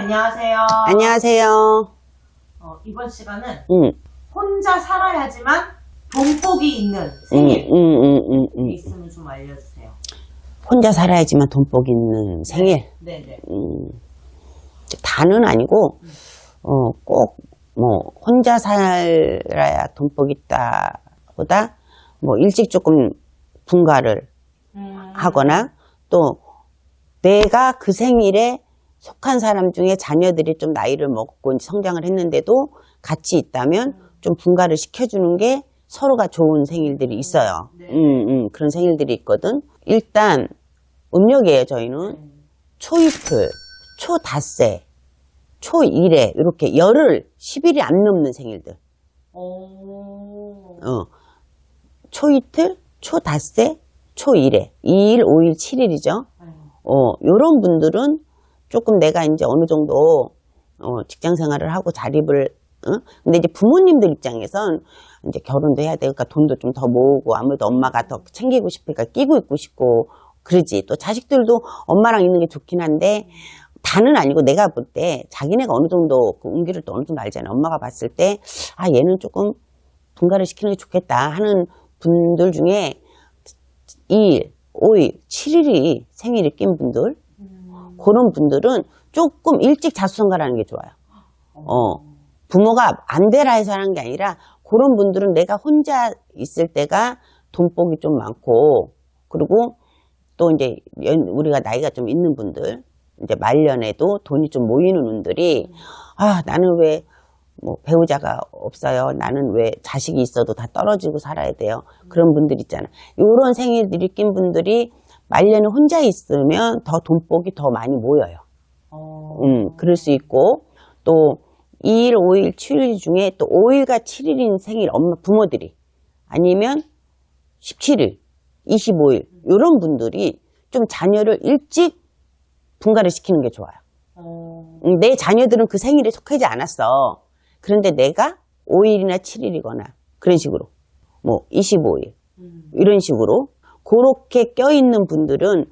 안녕하세요. 안녕하세요. 어, 이번 시간은 음, 혼자 살아야지만 돈복이 있는 음, 생일 음, 음, 음, 음. 있으면 좀 알려주세요. 혼자 살아야지만 돈복 있는 생일. 네네. 음, 다는 아니고, 어, 꼭, 뭐, 혼자 살아야 돈복 있다 보다, 뭐, 일찍 조금 분가를 음, 하거나, 또, 내가 그 생일에 속한 사람 중에 자녀들이 좀 나이를 먹고 성장을 했는데도 같이 있다면 좀 분가를 시켜주는 게 서로가 좋은 생일들이 있어요. 네. 음, 음, 그런 생일들이 있거든. 일단, 음력이에요, 저희는. 네. 초이틀, 초닷새, 초일에 이렇게 열흘, 10일이 안 넘는 생일들. 오. 어. 초이틀, 초닷새, 초일에 2일, 5일, 7일이죠. 아유, 어, 요런 분들은 조금 내가 이제 어느 정도 어, 직장 생활을 하고 자립을 어? 근데 이제 부모님들 입장에선 이제 결혼도 해야 되니까 돈도 좀 더 모으고 아무래도 엄마가 더 챙기고 싶으니까 끼고 있고 싶고 그러지 또 자식들도 엄마랑 있는 게 좋긴 한데 다는 아니고 내가 볼 때 자기네가 어느 정도 그 운기를 또 어느 정도 알잖아 엄마가 봤을 때 아 얘는 조금 분가를 시키는 게 좋겠다 하는 분들 중에 2일, 5일, 7일이 생일이 낀 분들 음, 그런 분들은 조금 일찍 자수성가라는 게 좋아요. 어, 부모가 안 되라 해서 하는 게 아니라 그런 분들은 내가 혼자 있을 때가 돈복이 좀 많고 그리고 또 이제 연- 우리가 나이가 좀 있는 분들 이제 말년에도 돈이 좀 모이는 분들이 아 나는 왜 뭐 배우자가 없어요. 나는 왜 자식이 있어도 다 떨어지고 살아야 돼요. 그런 분들 있잖아. 요런 생일들이 낀 분들이 말년에 혼자 있으면 더 돈복이 더 많이 모여요. 어. 음, 그럴 수 있고, 또, 2일, 5일, 7일 중에 또 5일과 7일인 생일 엄마, 부모들이, 아니면 17일, 25일, 요런 분들이 좀 자녀를 일찍 분가를 시키는 게 좋아요. 어. 음, 내 자녀들은 그 생일에 속하지 않았어. 그런데 내가 5일이나 7일이거나, 그런 식으로, 뭐, 25일, 음. 이런 식으로 그렇게 껴있는 분들은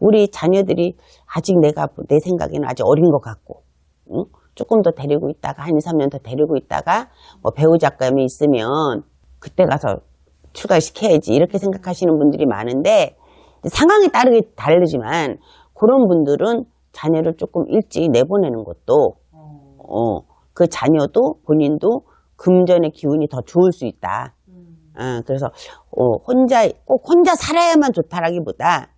우리 자녀들이 아직 내가 내 생각에는 아직 어린 것 같고 응? 조금 더 데리고 있다가 한 2, 3년 더 데리고 있다가 뭐 배우자감이 있으면 그때 가서 출가시켜야지 이렇게 생각하시는 분들이 많은데 상황에 따르게 다르지만 그런 분들은 자녀를 조금 일찍 내보내는 것도 어. 어, 그 자녀도 본인도 금전의 기운이 더 좋을 수 있다. 음. 어, 그래서 어, 혼자 꼭 혼자 살아야만 좋다라기보다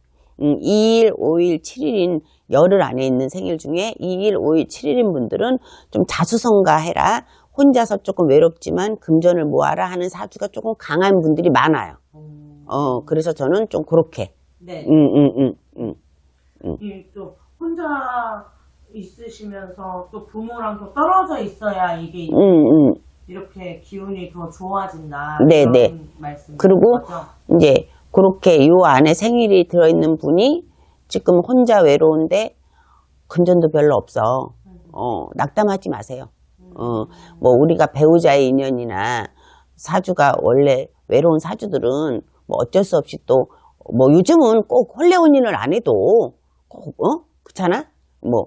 음, 2일, 5일, 7일인 열흘 안에 있는 생일 중에 2일, 5일, 7일인 분들은 좀 자수성가해라. 혼자서 조금 외롭지만 금전을 모아라 하는 사주가 조금 강한 분들이 많아요. 어. 어, 그래서 저는 좀 그렇게. 네. 음, 음, 음, 음. 이또 혼자 있으시면서 또 부모랑 또 떨어져 있어야 이게 음, 음. 이렇게 기운이 더 좋아진다. 네, 그런 네. 그리고 이제 그렇게 요 안에 생일이 들어있는 분이 지금 혼자 외로운데 금전도 별로 없어. 어, 낙담하지 마세요. 어, 뭐 우리가 배우자의 인연이나 사주가 원래 외로운 사주들은 뭐 어쩔 수 없이 또 뭐 요즘은 꼭 홀레 혼인을 안 해도 꼭 어? 그렇잖아? 뭐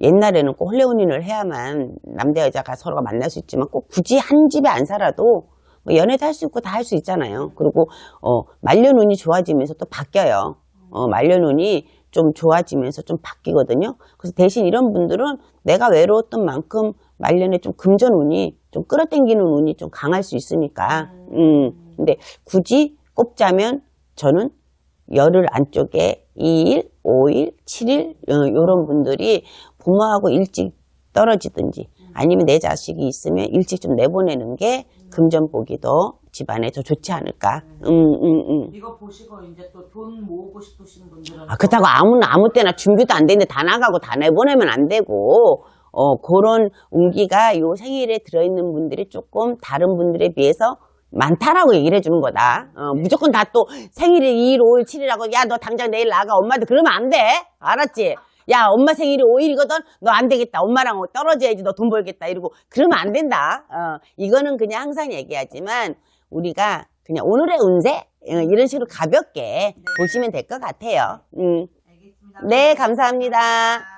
옛날에는 꼭 홀레혼인을 해야만 남자 여자가 서로가 만날 수 있지만 꼭 굳이 한 집에 안 살아도 뭐 연애도 할 수 있고 다 할 수 있잖아요. 그리고 어 말년 운이 좋아지면서 또 바뀌어요. 어 말년 운이 좀 좋아지면서 좀 바뀌거든요. 그래서 대신 이런 분들은 내가 외로웠던 만큼 말년에 좀 금전 운이 좀 끌어당기는 운이 좀 강할 수 있으니까. 음. 근데 굳이 꼽자면 저는 열흘 안쪽에 2일, 5일, 7일 이런 분들이 부모하고 일찍 떨어지든지 아니면 내 자식이 있으면 일찍 좀 내보내는 게 금전복이 더 집안에 더 좋지 않을까. 음, 음, 음. 이거 보시고 이제 또 돈 모으고 싶으신 분들은 아, 그렇다고 아무나 아무 때나 준비도 안 되는데 다 나가고 다 내보내면 안 되고 어 그런 운기가 요 생일에 들어있는 분들이 조금 다른 분들에 비해서 많다라고 얘기를 해주는 거다. 어, 무조건 다 또 생일이 2일, 5일, 7일하고 야 너 당장 내일 나가 엄마한테 그러면 안 돼. 알았지? 야 엄마 생일이 5일이거든. 너 안 되겠다. 엄마랑 떨어져야지. 너 돈 벌겠다. 이러고 그러면 안 된다. 어, 이거는 그냥 항상 얘기하지만 우리가 그냥 오늘의 운세 어, 이런 식으로 가볍게 보시면 될 것 같아요. 음. 알겠습니다. 네, 감사합니다.